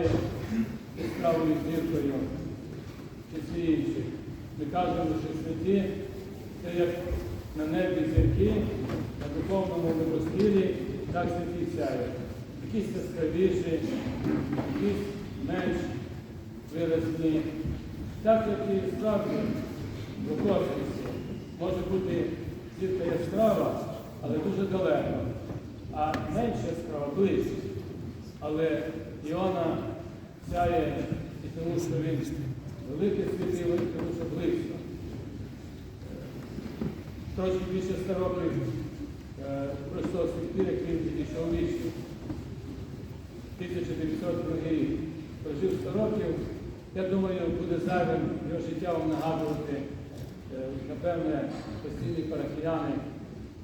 сяє яскравою зіркою чи всі. Ми кажемо, що святі це як на небі зірки, на духовному небосхилі, так святі сяють. Якісь яскравіші, якісь менш виразні. Так як і справді в космосі може бути зірка яскрава, але дуже далеко, а менш яскрава близько. Але Іона сяє і тому, що він великий світило, і тому що близько. Трошки більше 100 років е, пройшло світи, як він відійшов у вічність. 1902 рік. Прожив 100 років. Я думаю, буде зайвим його життя вам нагадувати, е, напевне, постійні парафіяни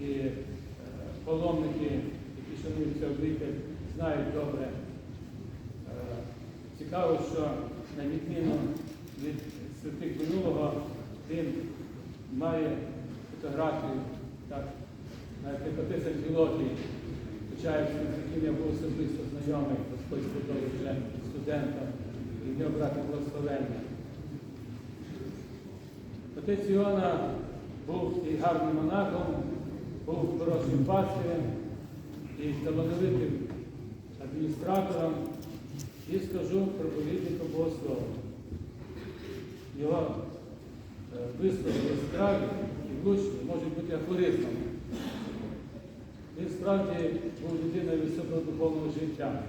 і е, паломники, які шануються обитель, знають добре. Цікаво, що на відміну від святих минулого він має фотографію, так, непотисок Білокій, хоча з яким я був особисто знайомий, Господь сподобав вже студентам і не обрати благословення. Отець Іона був і гарним монахом, був хорошим пастирем і талановитим адміністратором і скажу проповідником Богослова. Його е, вислови яскраві і влучні можуть бути афоризмами. Він справді був людиною високого духовного життя.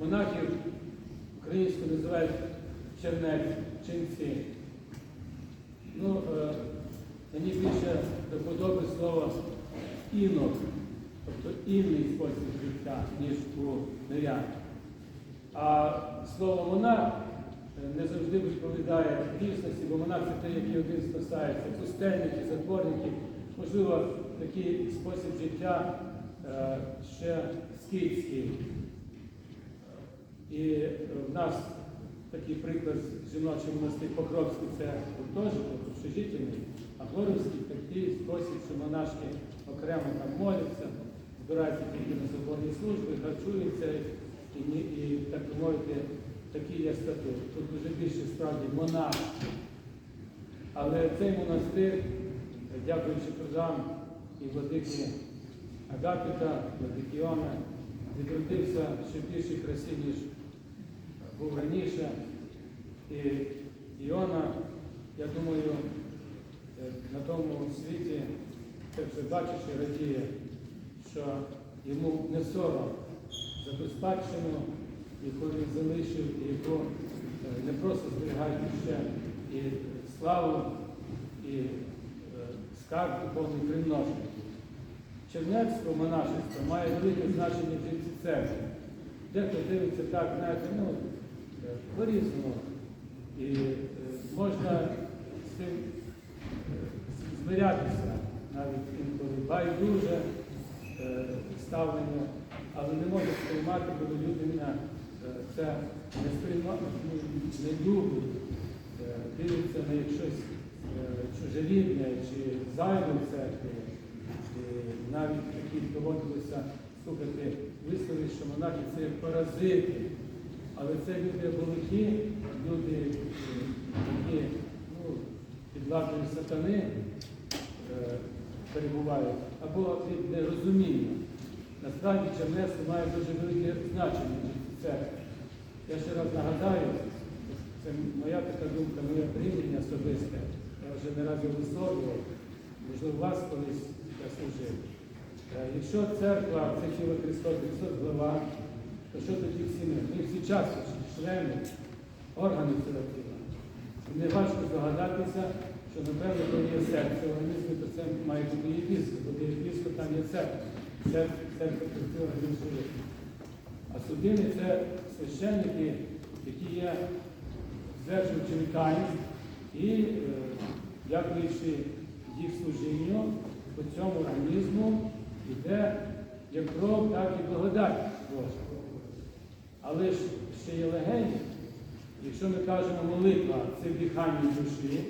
Монахів українською називають чернець, ченці. Ну, е, мені більше до подоби слово інок, тобто інний спосіб життя, ніж у мирян. А слово монах е, не завжди відповідає дійсності, бо монах це той, який один спасається, пустельники, затворники, можливо, такий спосіб життя е, ще скітський. І в нас такий приклад жіночий монастир Покровський це гуртожиток, общежительний, а Горовський такий спосіб, що монашки окремо там моляться, збираються тільки на соборні служби, харчуються і, і так би мовити, такий є статут. Тут дуже більше справді монах. Але цей монастир, дякуючи трудам і владики Агапіта, владики Іона, відродився ще в більшій красі, ніж був раніше. І Іона, я думаю, е, на тому світі це вже бачиш і радіє, що йому не сором за ту яку він залишив, і яку е, не просто зберігають ще і славу, і е, скарб духовний примножений. Чернецтво, монашество має велике значення житті церкви. Дехто дивиться так, знаєте, ну, е, по-різному. І можна з цим змирятися, навіть інколи байдуже ставлення, але не може сприймати, коли людина е, це не сприймає, не любить, е, дивиться на щось е, чи зайве в церкві. Навіть такі доводилося слухати вислови, що монахи це паразити. Але це люди великі, люди, які ну, під владою сатани перебувають, або від нерозуміння. Насправді чернество має дуже велике значення в житті церкви. Я ще раз нагадаю, це моя така думка, моє прийняття особисте. Я вже не раз його висловлював, можливо, вас колись я служив. Е, Якщо церква це тіло Христове, Христос глава, то що тоді всі ми? Ми всі часточки, члени, органи цього тіла. Не важко здогадатися, що, напевно, то є серце в організмі, то це має бути єпіскоп, бо єпіскоп там є церква. Серце працює організм живий. А судини це священники, які є звершуючими таїнств і, е, дякуючи їх служінню, по цьому організму йде як кров, так і благодать Божа. Але ж ще є легені, Якщо ми кажемо молитва це вдихання душі,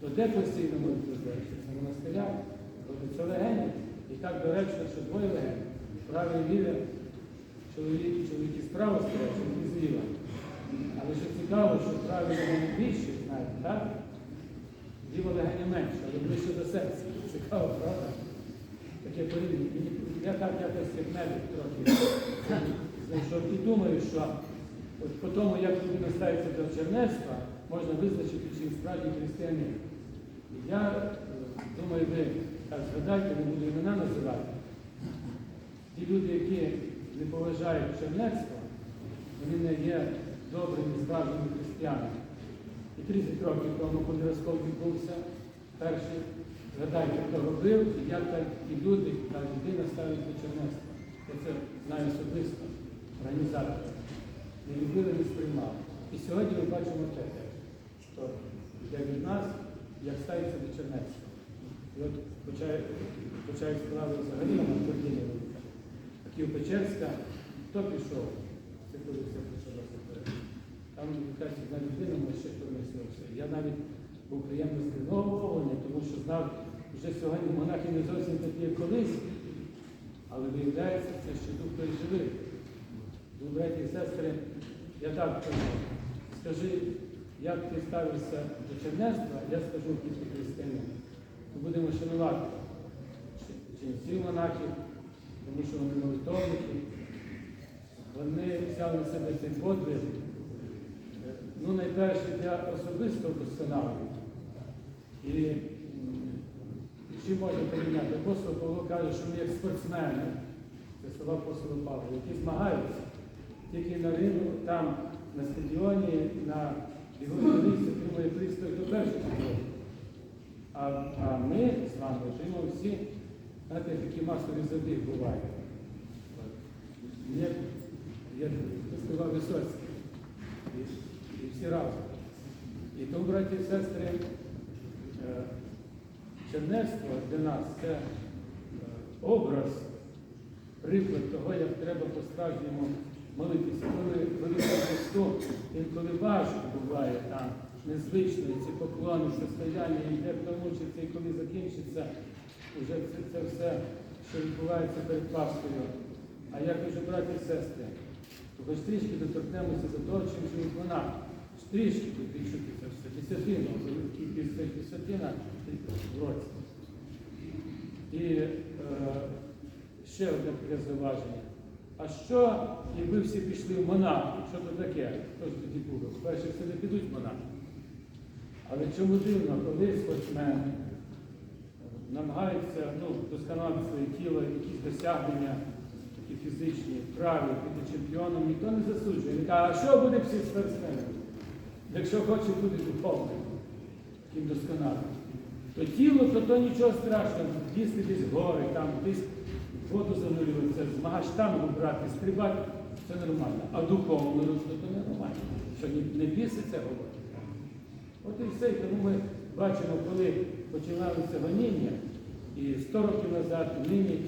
то де постійно молитва звершується? На монастирях, робиться легені. І так доречно, що двоє легень. Правий ліве, чоловік, чоловіки справа стоять, чоловіки зліва. Але що цікаво, що праві легені більше, знаєте, так? Ліво легені менше, але ближче до серця. Цікаво, правда? Таке порівняння. Я так якось як медик трохи знайшов і думаю, що от по тому, як людина ставиться до чернецтва, можна визначити, чи справді християнин. Я е, думаю, ви так згадайте, не буду імена називати. Ті люди, які не поважають чернецтво, вони не є добрими, справжніми християнами. І 30 років тому, коли розкол відбувся, перший, згадайте, хто робив, і як так і люди, та людина ставить до чернецтва. Я це знаю особисто, організатори. Не любили, не сприймали. І сьогодні ми бачимо те що йде від нас, як ставиться до чернецтва. І от почають справи взагалі на твердині велика. Такий Печерська, хто пішов? Це коли все почалося. Там якась одна людина може ще проносилася. Я навіть був приємно здивований, тому що знав, вже сьогодні монахи не зовсім такі, як колись, але виявляється, це ще дух той живий. Браті і сестри, я так кажу, скажи, як ти ставишся до чернецтва, я скажу тільки християнин. Ми будемо шанувати ченців монахів, тому що вони молитовники. Вони взяли на себе цей подвиг, е, ну, найперше для особистого досконалення. І чи можна порівняти? Апостол Павло каже, що ми як спортсмени, це слова апостола Павла, які змагаються тільки на ринку, там, на стадіоні, на його столиці отримує хто перший приходить. А, а ми з вами отримали всі, знаєте, такі масові забіг бувають. Як, як сказав Висоцький. І, і всі разом. І тому, браті і сестри, е, чернецтво для нас це е, образ, приклад того, як треба по-справжньому молитися. Коли великому Христу, інколи важко буває там, незвично, і ці поклони, состояння, і де хто мучиться, і коли закінчиться, вже це, це все, що відбувається перед Пасхою. А я кажу, браті і сестри, то хоч трішки доторкнемося до того, чим живуть вона. Трішки відчути це все. Десятина, кількість десятина в році. І е, ще одне таке зауваження. А що, якби всі пішли в монахи? Що то таке? Хто ж тоді буде? Перше, все не підуть в монахи. Але чому дивно, коли спортсмени намагаються ну, досконалити своє тіло, якісь досягнення такі фізичні, праві, бути чемпіоном, ніхто не засуджує. Він каже, а що буде всі спортсмени? Якщо хоче бути духовним, таким досконалим. То тіло, то, то нічого страшного, їсти десь гори, там, десь воду занурюватися, змагаш штангу брати, стрибати, це нормально. А духовно то, то не нормально. Що не біситься говорить. От і все. Тому ми бачимо, коли починалися гоніння, і 100 років назад, і нині,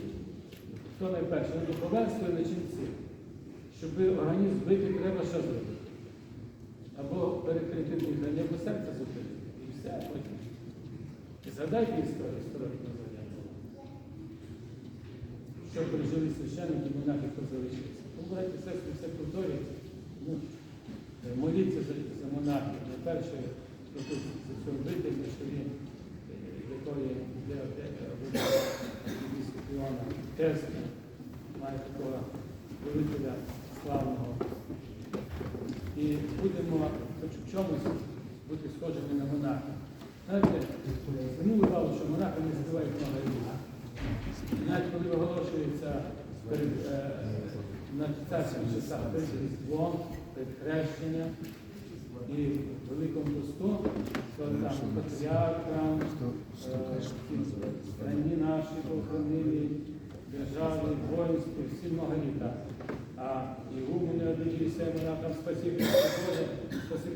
хто найперше, на духовенство і на ченці. Щоб організм бити, треба зробити? Або перекрити дихання, або серце зупинити. І все, потім. І згадайте історію 100 років назад. Що пережили священники, монахи, хто залишився. Тому, браті все повторюється. Ну, моліться за монахів. Найперше, за цього робити, що він, е, якої є Іона Теска, має такого великого славного. І будемо в чомусь бути схожими на монахів. Знаєте, увагу, що монахи не співають много різних. Навіть коли оголошується перед е, на царських часах перед Різдвом, перед хрещенням і Великому Посту, то там патріархам, е, страні наші похоронили, держави, воїнські, всі много літа. А і гумени одивилися, вона там спасибі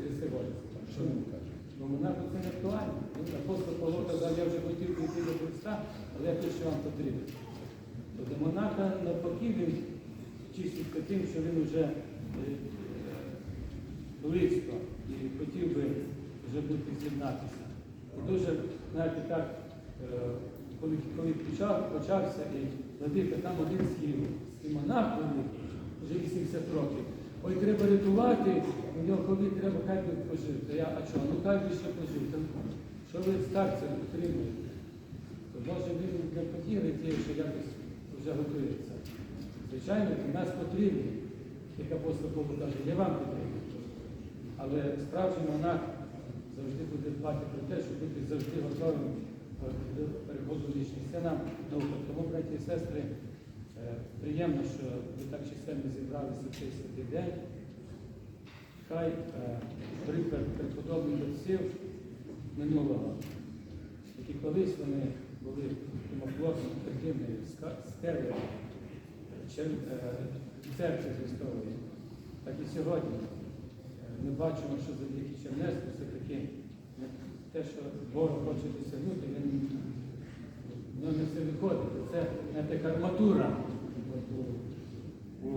Христе Боже. Що ми кажемо? Бо монаху це не актуально. Він апостол Павло казав, я вже хотів прийти до Христа, але я те, що вам потрібен. Тобто монаха навпаки він чиститься тим, що він вже е, е, близько і хотів би вже бути з'єднатися. І дуже, знаєте, так, е, коли, коли почав, почався, і владика там один схід, і монах великий, вже 80 років. Ой, треба рятувати, у нього коли треба хай би пожив. Я, а чого? Ну хай би ще пожив. Що ви старця підтримуєте? То може він не поділить тією, що якось вже готується. Звичайно, нас потрібні, як апостол Павло каже, я вам потрібен. Але справжній монах завжди буде дбати про те, щоб бути завжди готовим до переходу в вічність. Це нам наука. Тому, браті і сестри, е, приємно, що ви так чисельно зібралися в цей святий день. Хай е, приклад преподобних отців минулого, які колись вони були тимоплотно такими стелею церкви Христової, так і сьогодні. Ми бачимо, що завдяки Чернецьку все-таки те, що Бог хоче досягнути, він нього не все виходить. Це не така арматура у,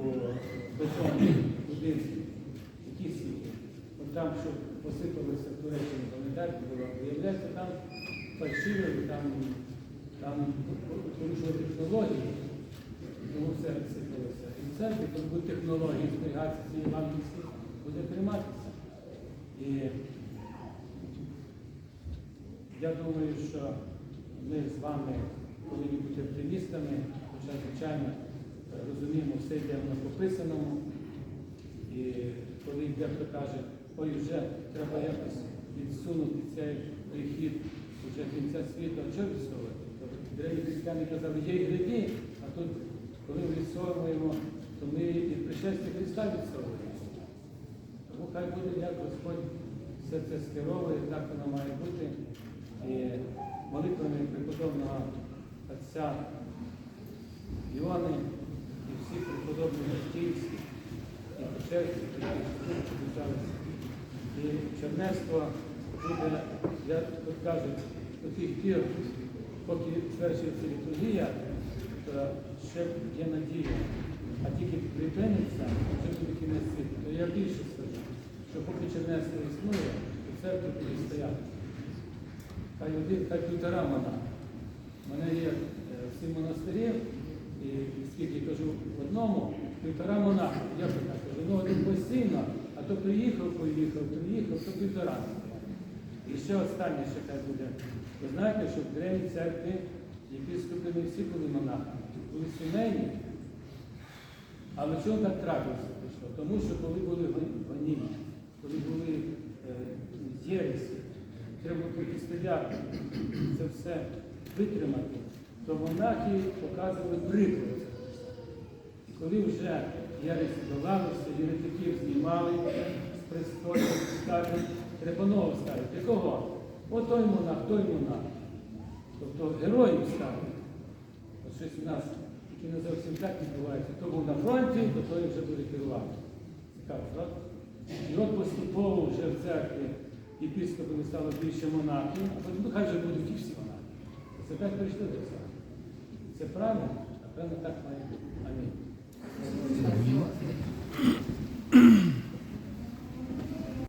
бетонній будинку, які світі. От там, що посипалося в Туреччині, пам'ятаєте, було, виявляється, там фальшивили, там, там порушили технології, тому все сипалося. І в церкві, коли будуть технології зберігатися ці євангельські, буде триматися. І я думаю, що ми з вами повинні бути оптимістами, хоча, звичайно, розуміємо, все йде на пописаному. І коли дехто каже, ой, вже треба якось відсунути цей прихід вже кінця світу, а чого відсовувати? Тобто Древні християни казали, є і гріхи, а тут, коли відсовуємо, то ми і пришестя Христа відсовуємо. Тому хай буде, як Господь все це скеровує, так воно має бути. І молитвами преподобного отця Іоанни і всіх преподобних батьківських і Печерських, які включалися. І чернецтво буде, як кажуть, до тих пір, поки звершується літургія, то ще є надія. А тільки припиниться, вже буде кінець світу. То я більше скажу, що чернецтво існує, то церква буде стояти. Хай один, хай півтора монах. У мене є е, сім монастирів, і скільки кажу, в одному півтора монаха. Я так кажу, ну один постійно, а то приїхав, поїхав, приїхав, то півтора. І ще останнє, що хай буде. Ви знаєте, що в древній церкві єпископи не всі були монахами, були сімейні. Але чому так трапилося? Тому що коли були гоніння, коли були е, єресі, треба протистояти, це все витримати, то монахи показували приклад. І коли вже єресі долалися, єретиків знімали з престолу, ставили, треба нового ставити. Кого? От той монах, той монах. Тобто героїв ставили. От щось у нас тільки не зовсім так відбувається. Хто був на фронті, то той вже буде керувати. Цікаво, так? І от поступово вже в церкві єпископами стало більше монахів, а потім ну, хай вже будуть і всі монахи. Це так прийшли до церкви. Це правильно, а певно так має бути. Амінь.